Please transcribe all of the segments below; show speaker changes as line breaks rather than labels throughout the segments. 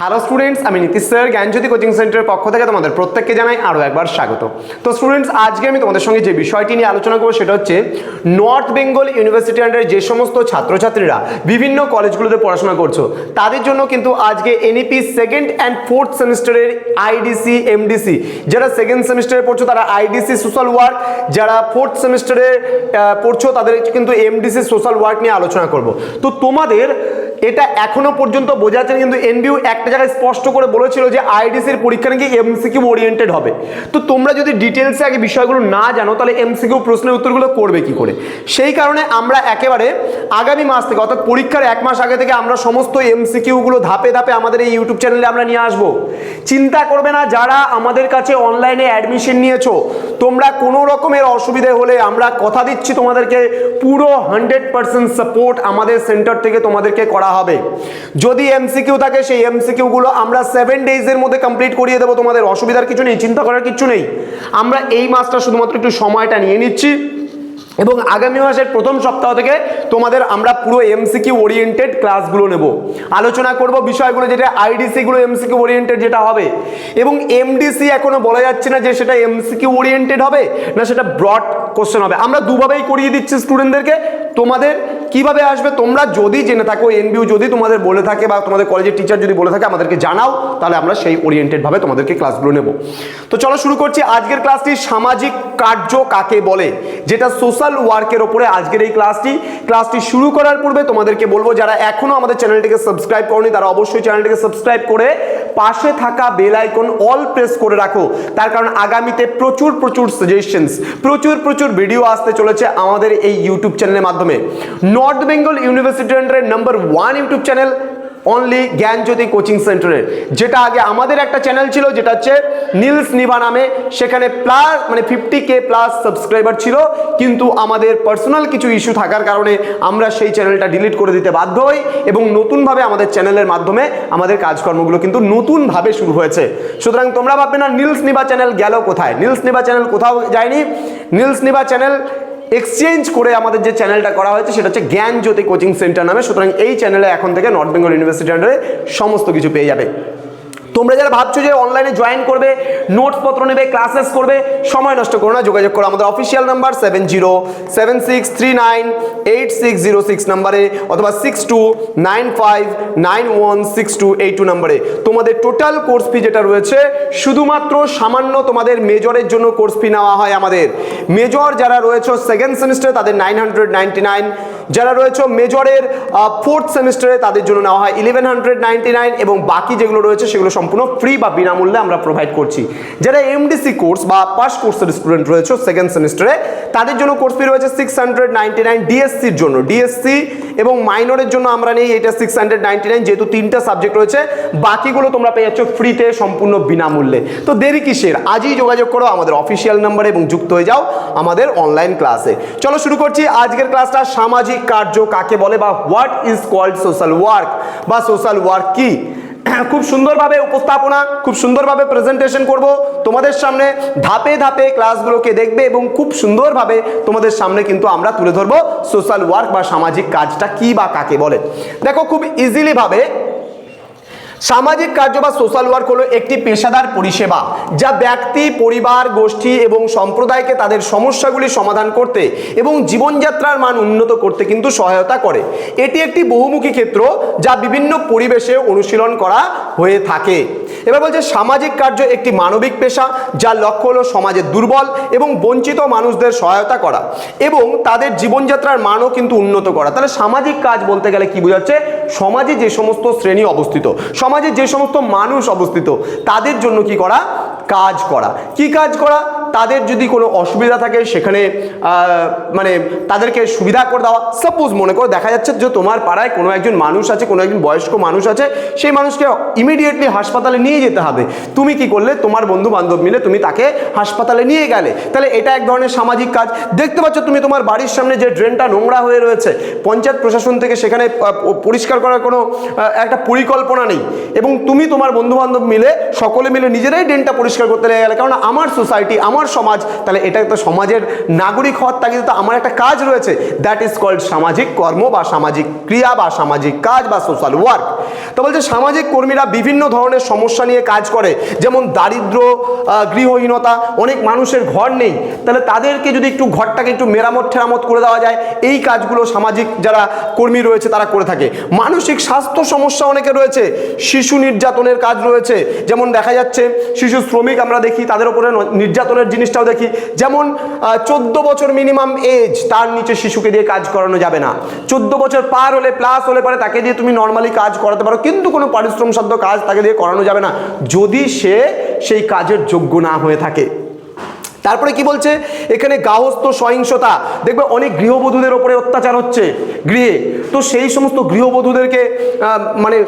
Hello students আমি Nitish sir, জ্ঞানজ্যোতি coaching সেন্টারের পক্ষ থেকে তোমাদের প্রত্যেককে জানাই আরও একবার স্বাগত। তো স্টুডেন্টস আজকে আমি তোমাদের সঙ্গে যে বিষয়টি নিয়ে আলোচনা করব সেটা হচ্ছে নর্থ বেঙ্গল ইউনিভার্সিটি আন্ডারে যে সমস্ত ছাত্রছাত্রীরা বিভিন্ন কলেজগুলোতে পড়াশোনা করছ, তাদের জন্য কিন্তু আজকে এনইপি সেকেন্ড অ্যান্ড ফোর্থ সেমিস্টারের আইডিসি এমডিসি যারা সেকেন্ড সেমিস্টারে পড়ছো তারা আইডিসি সোশ্যাল ওয়ার্ক যারা ফোর্থ সেমিস্টারে পড়ছো তাদের কিন্তু এমডিসি সোশ্যাল ওয়ার্ক নিয়ে আলোচনা করব। তো তোমাদের এটা এখনও পর্যন্ত বোঝা যাচ্ছে না, কিন্তু এনবিউ একটা জায়গায় স্পষ্ট করে বলেছিল যে আইডিসির পরীক্ষা নাকি এমসিকিউ ওরিয়েন্টেড হবে। তো তোমরা যদি ডিটেলসে আগে বিষয়গুলো না জানো তাহলে এমসিকিউ প্রশ্নের উত্তরগুলো করবে কি করে? সেই কারণে আমরা একেবারে আগামী মাস থেকে অর্থাৎ পরীক্ষার এক মাস আগে থেকে আমরা সমস্ত এমসিকিউগুলো ধাপে ধাপে আমাদের এই ইউটিউব চ্যানেলে আমরা নিয়ে আসব। চিন্তা করবে না যারা আমাদের কাছে অনলাইনে অ্যাডমিশন নিয়েছো তোমরা কোনো রকমের অসুবিধে হলে আমরা কথা দিচ্ছি তোমাদেরকে। পুরো হান্ড্রেড পার্সেন্ট সাপোর্ট আমাদের সেন্টার থেকে তোমাদেরকে করা হবে। যদি এমসিকিউ থাকে, সেই এমসিকিউগুলো আমরা সেভেন ডেজের মধ্যে কমপ্লিট করিয়ে দেবো, তোমাদের অসুবিধার কিছু নেই, চিন্তা করার কিছু নেই। আমরা এই মাসটা শুধুমাত্র একটু সময়টা নিয়ে নিচ্ছি। এবং আগামী মাসের প্রথম সপ্তাহ থেকে তোমাদের আমরা পুরো এমসিকিউ ওরিয়েন্টেড ক্লাসগুলো নেব। আলোচনা করব বিষয়গুলো যেটা আইডিসি গুলো এমসিকিউ ওরিয়েন্টেড যেটা হবে। এবং এমডিসি এখনও বলা যাচ্ছে না যে সেটা এমসিকিউ ওরিয়েন্টেড হবে, না সেটা ব্রড কোশ্চেন হবে। আমরা দুভাবেই করিয়ে দিচ্ছি স্টুডেন্টদেরকে তোমাদের কীভাবে আসবে? তোমরা যদি জেনে থাকো এনবিউ যদি তোমাদের বলে থাকে বা তোমাদের কলেজের টিচার যদি বলে থাকে, আমাদেরকে জানাও, তাহলে আমরা সেই ওরিয়েন্টেড ভাবে তোমাদেরকে ক্লাসগুলো নেব। তো চলো শুরু করছি আজকের ক্লাসটি সামাজিক কার্য কাকে বলে? যেটা সোশ্যাল ওয়ার্কের ওপরে আজকের এই ক্লাসটি ক্লাসটি শুরু করার পূর্বে তোমাদেরকে বলব, যারা এখনও আমাদের চ্যানেলটিকে সাবস্ক্রাইব করনি, তারা অবশ্যই চ্যানেলটিকে সাবস্ক্রাইব করে পাশে থাকা বেল আইকন অল প্রেস করে রাখো। তার কারণ আগামীতে প্রচুর প্রচুর সাজেশনস প্রচুর প্রচুর ভিডিও আসতে চলেছে আমাদের এই ইউটিউব চ্যানেলের মাধ্যমে। North Bengal University number one YouTube channel only Gyanjyoti coaching সেন্টারের যেটা আগে আমাদের একটা চ্যানেল ছিল, যেটা হচ্ছে নীলস নিভা নামে। সেখানে প্লাস মানে ফিফটি কে প্লাস সাবস্ক্রাইবার ছিল। কিন্তু আমাদের পার্সোনাল কিছু ইস্যু থাকার কারণে আমরা সেই চ্যানেলটা ডিলিট করে দিতে বাধ্য হই এবং নতুনভাবে আমাদের চ্যানেলের মাধ্যমে আমাদের কাজকর্মগুলো কিন্তু নতুনভাবে শুরু হয়েছে। সুতরাং তোমরা ভাববে না নীলস নিভা চ্যানেল গেল কোথায়? নীলস নিভা চ্যানেল কোথাও যায়নি। নীলস নিভা চ্যানেল এক্সচেঞ্জ করে আমাদের যে চ্যানেলটা করা হয়েছে, সেটা হচ্ছে জ্ঞান জ্যোতি কোচিং সেন্টার নামে। সুতরাং এই চ্যানেলে এখন থেকে নর্থ বেঙ্গল ইউনিভার্সিটি আন্ডারে সমস্ত কিছু পেয়ে যাবে। তোমরা যারা ভাবছ যে অনলাইনে জয়েন করবে নোটস পত্র নেবে ক্লাসেস করবে, সময় নষ্ট করো না, যোগাযোগ করো আমাদের official number seven zero seven six three nine eight six zero six নাম্বারে অথবা six two nine five nine one six two eight two নাম্বারে। তোমাদের টোটাল কোর্স ফি যেটা রয়েছে, শুধুমাত্র সামান্য তোমাদের মেজরের জন্য কোর্স ফি নেওয়া হয় আমাদের। মেজর যারা রয়েছে সেকেন্ড সেমিস্টারে তাদের নাইন হান্ড্রেড নাইনটি নাইন যারা রয়েছে মেজরের ফোর্থ সেমিস্টারে তাদের জন্য নেওয়া হয় ইলেভেন হান্ড্রেড নাইনটি নাইন এবং বাকি যেগুলো রয়েছে, সেগুলো সম্পূর্ণ ফ্রি বা বিনামূল্যে আমরা প্রোভাইড করছি। যারা এমডিসি কোর্স বা পাস কোর্সের স্টুডেন্ট রয়েছে সেকেন্ড সেমিস্টারে তাদের জন্য কোর্স ফি রয়েছে সিক্স হান্ড্রেড নাইনটি নাইন ডিএসসির জন্য। ডিএসসি এবং মাইনরের জন্য আমরা নেই, এটা সিক্স হান্ড্রেড নাইনটি নাইন যেহেতু তিনটা সাবজেক্ট রয়েছে, বাকিগুলো তোমরা পেয়ে যাচ্ছ ফ্রিতে সম্পূর্ণ বিনামূল্যে। তো দেরি কিসের? আজই যোগাযোগ করো আমাদের অফিসিয়াল নাম্বারে এবং যুক্ত হয়ে যাও আমাদের অনলাইন ক্লাসে চলো শুরু করছি আজকের ক্লাসটা সামাজিক কার্য কাকে বলে বা what is called social work বা সোশ্যাল ওয়ার্ক কি? খুব সুন্দরভাবে উপস্থাপনা, খুব সুন্দরভাবে প্রেজেন্টেশন করব। তোমাদের সামনে ধাপে ধাপে ক্লাসগুলোকে দেখবে এবং খুব সুন্দরভাবে তোমাদের সামনে কিন্তু আমরা তুলে ধরবো সোশ্যাল ওয়ার্ক বা সামাজিক কাজটা কি বা কাকে বলে। দেখো, খুব ইজিলি ভাবে সামাজিক কার্য বা সোশ্যাল ওয়ার্ক হলো একটি পেশাদার পরিষেবা যা ব্যক্তি, পরিবার, গোষ্ঠী এবং সম্প্রদায়কে তাদের সমস্যাগুলি সমাধান করতে এবং জীবনযাত্রার মান উন্নত করতে কিন্তু সহায়তা করে। এটি একটি বহুমুখী ক্ষেত্র যা বিভিন্ন পরিবেশে অনুশীলন করা হয়ে থাকে। এবার বলছে সামাজিক কার্য একটি মানবিক পেশা যার লক্ষ্য হলো সমাজের দুর্বল এবং বঞ্চিত মানুষদের সহায়তা করা এবং তাদের জীবনযাত্রার মানও কিন্তু উন্নত করা। তাহলে সামাজিক কাজ বলতে গেলে কি বোঝাচ্ছে? সমাজে যে সমস্ত শ্রেণি অবস্থিত, সমাজে যে সমস্ত মানুষ অবস্থিত, তাদের জন্য কি করা? কাজ করা। কি কাজ করা? তাদের যদি কোনো অসুবিধা থাকে সেখানে মানে তাদেরকে সুবিধা করে দেওয়া সাপোজ মনে করো দেখা যাচ্ছে যে তোমার পাড়ায় কোনো একজন মানুষ আছে, কোনো একজন বয়স্ক মানুষ আছে, সেই মানুষকে ইমিডিয়েটলি হাসপাতালে নিয়ে যেতে হবে। তুমি কি করলে? তোমার বন্ধু বান্ধব মিলে তুমি তাকে হাসপাতালে নিয়ে গেলে। তাহলে এটা এক ধরনের সামাজিক কাজ। দেখতে পাচ্ছ তুমি তোমার বাড়ির সামনে যে ড্রেনটা নোংরা হয়ে রয়েছে, পঞ্চায়েত প্রশাসন থেকে সেখানে পরিষ্কার করার কোনো একটা পরিকল্পনা নেই। এবং তুমি তোমার বন্ধু বান্ধব মিলে সকলে মিলে নিজেরাই ড্রেনটা পরিষ্কার করতে লেগে গেলে। কারণ আমার সোসাইটি, আমার সমাজ, তাহলে এটা তো সমাজের নাগরিক হওয়ার তাগিদে তো আমার একটা কাজ রয়েছে। দ্যাট ইজ কল্ড সামাজিক কর্ম বা সামাজিক ক্রিয়া বা সামাজিক কাজ বা সোশ্যাল ওয়ার্ক তো বলছে সামাজিক কর্মীরা বিভিন্ন ধরনের সমস্যা নিয়ে কাজ করে, যেমন দারিদ্র গৃহহীনতা, অনেক মানুষের ঘর নেই। তাহলে তাদেরকে যদি একটু ঘরটাকে একটু মেরামত ঠেরামত করে দেওয়া যায়, এই কাজগুলো সামাজিক যারা কর্মী রয়েছে তারা করে থাকে। মানসিক স্বাস্থ্য সমস্যা অনেকে রয়েছে, শিশু নির্যাতনের কাজ রয়েছে। যেমন দেখা যাচ্ছে, শিশু শ্রমিক আমরা দেখি, তাদের উপরে ন- নির্যাতনের জিনিসটাও দেখি। যেমন চোদ্দ বছর মিনিমাম এজ তার নিচে শিশুকে দিয়ে কাজ করানো যাবে না। চোদ্দ বছর পার হলে প্লাস হলে পরে তাকে দিয়ে তুমি নর্মালি কাজ করাতে পারো, কিন্তু কোনো পারিশ্রম সাধ্য কাজ তাকে দিয়ে করানো যাবে না, যদি সে সেই কাজের যোগ্য না হয়ে থাকে। তারপরে কি বলছে? এখানে গাহস্থ সহিংসতা। দেখবে অনেক গৃহবধূদের ওপরে অত্যাচার হচ্ছে গৃহে। তো সেই সমস্ত গৃহবধূদেরকে মানে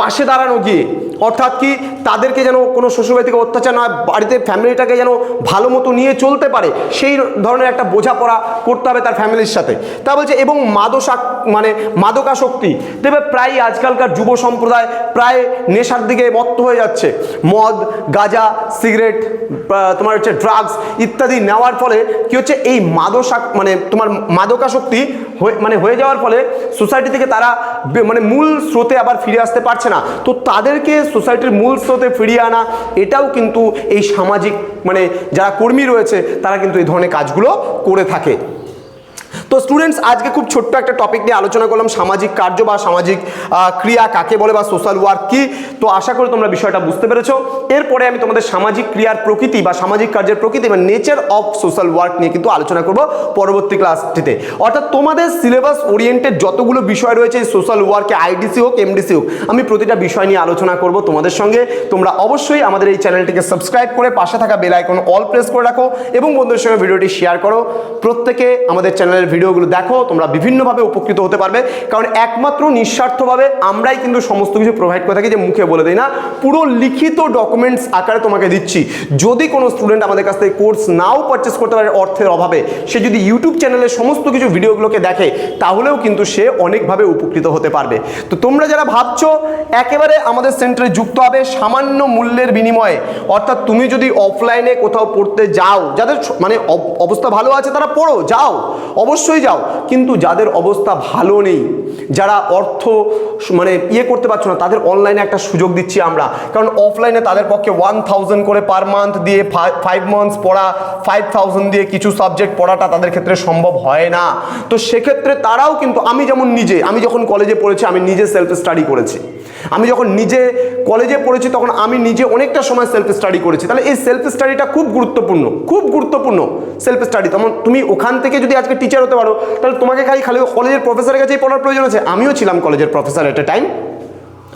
পাশে দাঁড়ানো গিয়ে, অর্থাৎ কি তাদেরকে যেন কোনো শ্বশুরবাড়ি থেকে অত্যাচার না বাড়িতে ফ্যামিলিটাকে যেন ভালো মতো নিয়ে চলতে পারে, সেই ধরনের একটা বোঝাপড়া করতে হবে তার ফ্যামিলির সাথে। তা বলছে, এবং মাদশা মানে মাদকাসক্তি দেখবে প্রায় আজকালকার যুব সম্প্রদায় প্রায় নেশার দিকে মত্ত হয়ে যাচ্ছে। মদ, গাঁজা, সিগারেট তোমার হচ্ছে ড্রাগস ইত্যাদি নেওয়ার ফলে কি হচ্ছে, এই মাদশা মানে তোমার মাদকাসক্তি মানে হয়ে যাওয়ার ফলে সোসাইটি থেকে তারা মানে মূল স্রোতে আবার ফিরে আসতে পারছে না। তো তাদেরকে সোসাইটির মূল স্রোতে ফিরিয়ে আনা, এটাও কিন্তু এই সামাজিক মানে যারা কর্মী রয়েছে, তারা কিন্তু এই ধরনের কাজগুলো করে থাকে। তো স্টুডেন্টস আজকে খুব ছোট্ট একটা টপিক নিয়ে আলোচনা করলাম, সামাজিক কার্য বা সামাজিক ক্রিয়া কাকে বলে বা সোশ্যাল ওয়ার্ক কি? তো আশা করি তোমরা বিষয়টা বুঝতে পেরেছ। এরপরে আমি তোমাদের সামাজিক ক্রিয়ার প্রকৃতি বা সামাজিক কার্যের প্রকৃতি বা নেচার অফ সোশ্যাল ওয়ার্ক নিয়ে কিন্তু আলোচনা করব পরবর্তী ক্লাসটিতে অর্থাৎ তোমাদের সিলেবাস ওরিয়েন্টেড যতগুলো বিষয় রয়েছে সোশ্যাল ওয়ার্কে আইডিসি হোক এমডিসি হোক, আমি প্রতিটা বিষয় নিয়ে আলোচনা করব তোমাদের সঙ্গে। তোমরা অবশ্যই আমাদের এই চ্যানেলটিকে সাবস্ক্রাইব করে পাশে থাকা বেল আইকন অল প্রেস করে রাখো এবং বন্ধুদের সঙ্গে ভিডিওটি শেয়ার করো। প্রত্যেকে আমাদের চ্যানেলের ভিডিওগুলো দেখো, তোমরা বিভিন্নভাবে উপকৃত হতে পারবে। কারণ একমাত্র নিঃস্বার্থভাবে আমরাই কিন্তু সমস্ত কিছু প্রোভাইড করে থাকি, যে মুখে বলে দিই না। পুরো লিখিত ডকুমেন্টস আকারে তোমাকে দিচ্ছি। যদি কোনো স্টুডেন্ট আমাদের কাছ থেকে কোর্স নাও পারচেস করতে পারে অর্থের অভাবে, সে যদি ইউটিউব চ্যানেলে সমস্ত কিছু ভিডিওগুলোকে দেখে, তাহলেও কিন্তু সে অনেকভাবে উপকৃত হতে পারবে। তো তোমরা যারা ভাবছ, একেবারে আমাদের সেন্টারে যুক্ত হবে সামান্য মূল্যের বিনিময়ে, অর্থাৎ তুমি যদি অফলাইনে কোথাও পড়তে যাও, যাদের মানে অব- অবস্থা ভালো আছে, তারা পড়ো, যাও। অবশ্যই যাও, কিন্তু যাদের অবস্থা ভালো নেই, যারা অর্থ মানে ইয়ে করতে পারছ না, তাদের অনলাইনে একটা সুযোগ দিচ্ছি আমরা। কারণ অফলাইনে তাদের পক্ষে ওয়ান থাউজেন্ড করে পার মান্থ দিয়ে ফাইভ মান্থস পড়া ফাইভ দিয়ে কিছু সাবজেক্ট পড়াটা তাদের ক্ষেত্রে সম্ভব হয় না। তো সেক্ষেত্রে তারাও কিন্তু, আমি যেমন নিজে, আমি যখন কলেজে পড়েছি, আমি নিজে সেলফ স্টাডি করেছি। আমি যখন নিজে কলেজে পড়েছি, তখন আমি নিজে অনেকটা সময় সেলফ স্টাডি করেছি। তাহলে এই সেলফ স্টাডিটা খুব গুরুত্বপূর্ণ খুব গুরুত্বপূর্ণ সেলফ স্টাডি তখন তুমি ওখান থেকে যদি আজকে টিচার পারো। তাহলে তোমাকে খালি খালি কলেজের প্রফেসরের কাছেই পড়ার প্রয়োজন আছে। আমিও ছিলাম কলেজের প্রফেসর এট এ টাইম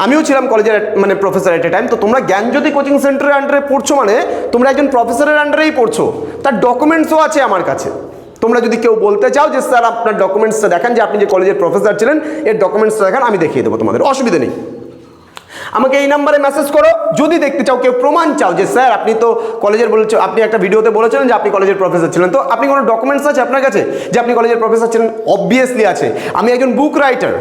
আমিও ছিলাম কলেজের মানে প্রফেসর এট এ টাইম তো তোমরা জ্ঞানজ্যোতি কোচিং সেন্টারের আন্ডারে পড়ছো মানে তোমরা একজন প্রফেসরের আন্ডারেই পড়ছো। তার ডকুমেন্টসও আছে আমার কাছে। তোমরা যদি কেউ বলতে চাও যে, স্যার, আপনার ডকুমেন্টসটা দেখান যে, আপনি যে কলেজের প্রফেসর ছিলেন, এর ডকুমেন্টসটা দেখান, আমি দেখিয়ে দেবো তোমাদের। অসুবিধা নেই। আমাকে এই নাম্বারে মেসেজ করো। যদি দেখতে চাও কেউ প্রমাণ চাও যে, স্যার, আপনি তো কলেজের বলেছ আপনি একটা ভিডিওতে বলেছিলেন যে, আপনি কলেজের প্রফেসর ছিলেন। তো আপনি কোনো ডকুমেন্টস আছে আপনার কাছে যে, আপনি কলেজের প্রফেসর ছিলেন? অবভিয়াসলি আছে। আমি একজন বুক রাইটার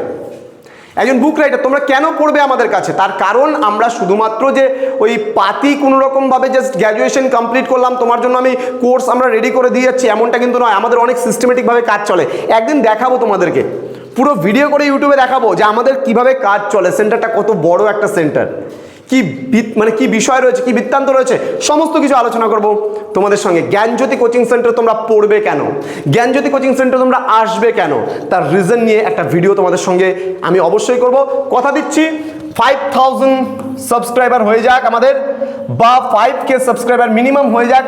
একজন বুক রাইটার তোমরা কেন পড়বে আমাদের কাছে? তার কারণ আমরা শুধুমাত্র যে, ওই পাতি কোনো রকমভাবে জাস্ট গ্র্যাজুয়েশন কমপ্লিট করলাম, তোমার জন্য আমি কোর্স আমরা রেডি করে দিয়ে যাচ্ছি, এমনটা কিন্তু নয়। আমাদের অনেক সিস্টেমেটিকভাবে কাজ চলে। একদিন দেখাবো তোমাদেরকে। পুরো ভিডিও করে ইউটিউবে দেখাবো যে আমাদের কীভাবে কাজ চলে। সেন্টারটা কত বড় একটা সেন্টার কি মানে কি বিষয় রয়েছে, কি বৃত্তান্ত রয়েছে, সমস্ত কিছু আলোচনা করব তোমাদের সঙ্গে। জ্ঞানজ্যোতি কোচিং সেন্টার তোমরা পড়বে কেন? জ্ঞানজ্যোতি কোচিং সেন্টার তোমরা আসবে কেন? তার রিজন নিয়ে একটা ভিডিও তোমাদের সঙ্গে আমি অবশ্যই করব। কথা দিচ্ছি ফাইভ থাউজেন্ড সাবস্ক্রাইবার হয়ে যাক আমাদের, বা ফাইভ কে সাবস্ক্রাইবার মিনিমাম হয়ে যাক।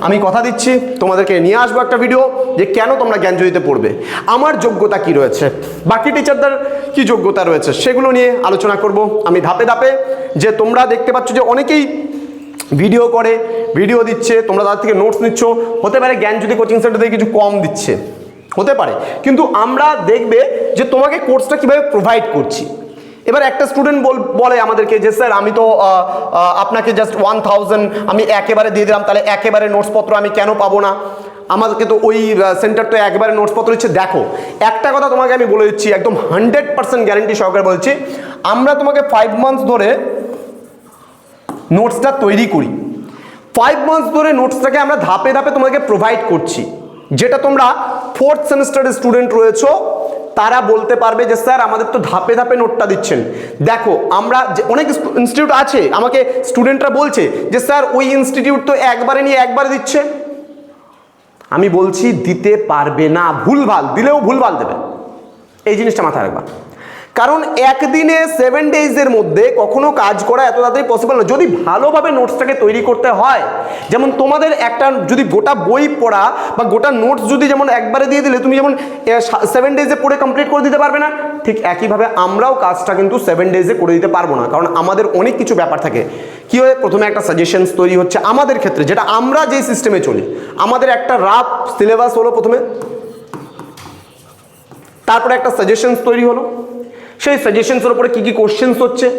আমি কথা দিচ্ছি, তোমাদেরকে নিয়ে আসব একটা ভিডিও যে কেন তোমরা জ্ঞানজ্যোতিতে পড়বে। আমার যোগ্যতা কি রয়েছে? বাকি টিচারদের কি যোগ্যতা রয়েছে? সেগুলো নিয়ে আলোচনা করব। আমি ধাপে ধাপে যে তোমরা দেখতে পাচ্ছ যে অনেকেই ভিডিও করে ভিডিও দিচ্ছে, তোমরা তাদের থেকে নোটস নিচ্ছ। হতে পারে জ্ঞানজ্যোতি কোচিং সেন্টার থেকে কিছু কম দিচ্ছে। হতে পারে। কিন্তু আমরা দেখবে যে তোমাকে কোর্সটা কীভাবে প্রোভাইড করছি। এবার একটা স্টুডেন্ট বলে আমাদেরকে যে, স্যার, আমি তো আপনাকে জাস্ট ওয়ান থাউজেন্ড আমি একেবারে দিয়ে দিলাম, তাহলে একেবারে নোটসপত্র আমি কেন পাবো না? আমাদেরকে তো ওই সেন্টার তো একবারে নোটসপত্র দিচ্ছে। দেখো, একটা কথা তোমাকে আমি বলে দিচ্ছি, একদম হান্ড্রেড পার্সেন্ট গ্যারেন্টি সহকারে বলছি আমরা তোমাকে ফাইভ মান্থস ধরে নোটসটা তৈরি করি। ফাইভ মান্থস ধরে নোটসটাকে আমরা ধাপে ধাপে তোমাকে প্রোভাইড করছি। যেটা তোমরা ফোর্থ সেমিস্টারের স্টুডেন্ট রয়েছো তারা বলতে পারবে যে, স্যার, আমাদের তো ধাপে ধাপে নোটটা দিচ্ছেন। দেখো, আমরা যে, অনেক ইনস্টিটিউট আছে, আমাকে স্টুডেন্টরা বলছে যে, স্যার, ওই ইনস্টিটিউট তো একবারে নিয়ে একবারে দিচ্ছে। আমি বলছি, দিতে পারবে না। ভুলভাল, দিলেও ভুলভাল দেবে। এই জিনিসটা মাথায় রাখবা। কারণ একদিনে সেভেন ডেজের মধ্যে কখনো কাজ করা এত তাড়াতাড়ি পসিবল না যদি ভালোভাবে নোটসটাকে তৈরি করতে হয়, যেমন তোমাদের একটা যদি গোটা বই পড়া বা গোটা নোটস যদি যেমন একবারে দিয়ে দিলে, তুমি যেমন সেভেন ডেজে পড়ে কমপ্লিট করে দিতে পারবে না, ঠিক একইভাবে আমরাও কাজটা কিন্তু সেভেন ডেজে করে দিতে পারব না, কারণ আমাদের অনেক কিছু ব্যাপার থাকে। কী হয়? প্রথমে একটা সাজেশনস তৈরি হচ্ছে আমাদের ক্ষেত্রে, যেটা আমরা যে সিস্টেমে চলি। আমাদের একটা রাফ সিলেবাস হলো প্রথমে, তারপরে একটা সাজেশনস তৈরি হলো। সেই সাজেশনসের উপরে কী কী কোশ্চেন্স হচ্ছে?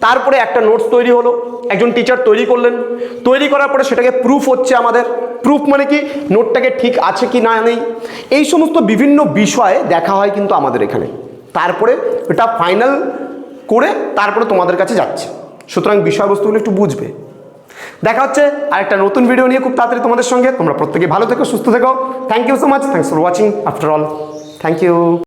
তারপরে একটা নোটস তৈরি হলো, একজন টিচার তৈরি করলেন। তৈরি করার পরে সেটাকে প্রুফ হচ্ছে আমাদের। প্রুফ মানে কি? নোটটাকে ঠিক আছে কি না নেই। এই সমস্ত বিভিন্ন বিষয়ে দেখা হয় কিন্তু আমাদের এখানে। তারপরে এটা ফাইনাল করে তারপরে তোমাদের কাছে যাচ্ছে। সুতরাং বিষয়বস্তুগুলো একটু বুঝবে। দেখা হচ্ছে আরেকটা নতুন ভিডিও নিয়ে খুব তাড়াতাড়ি তোমাদের সঙ্গে। তোমরা প্রত্যেকে ভালো থেকো, সুস্থ থেকো। Thank you so much thanks for watching after all thank you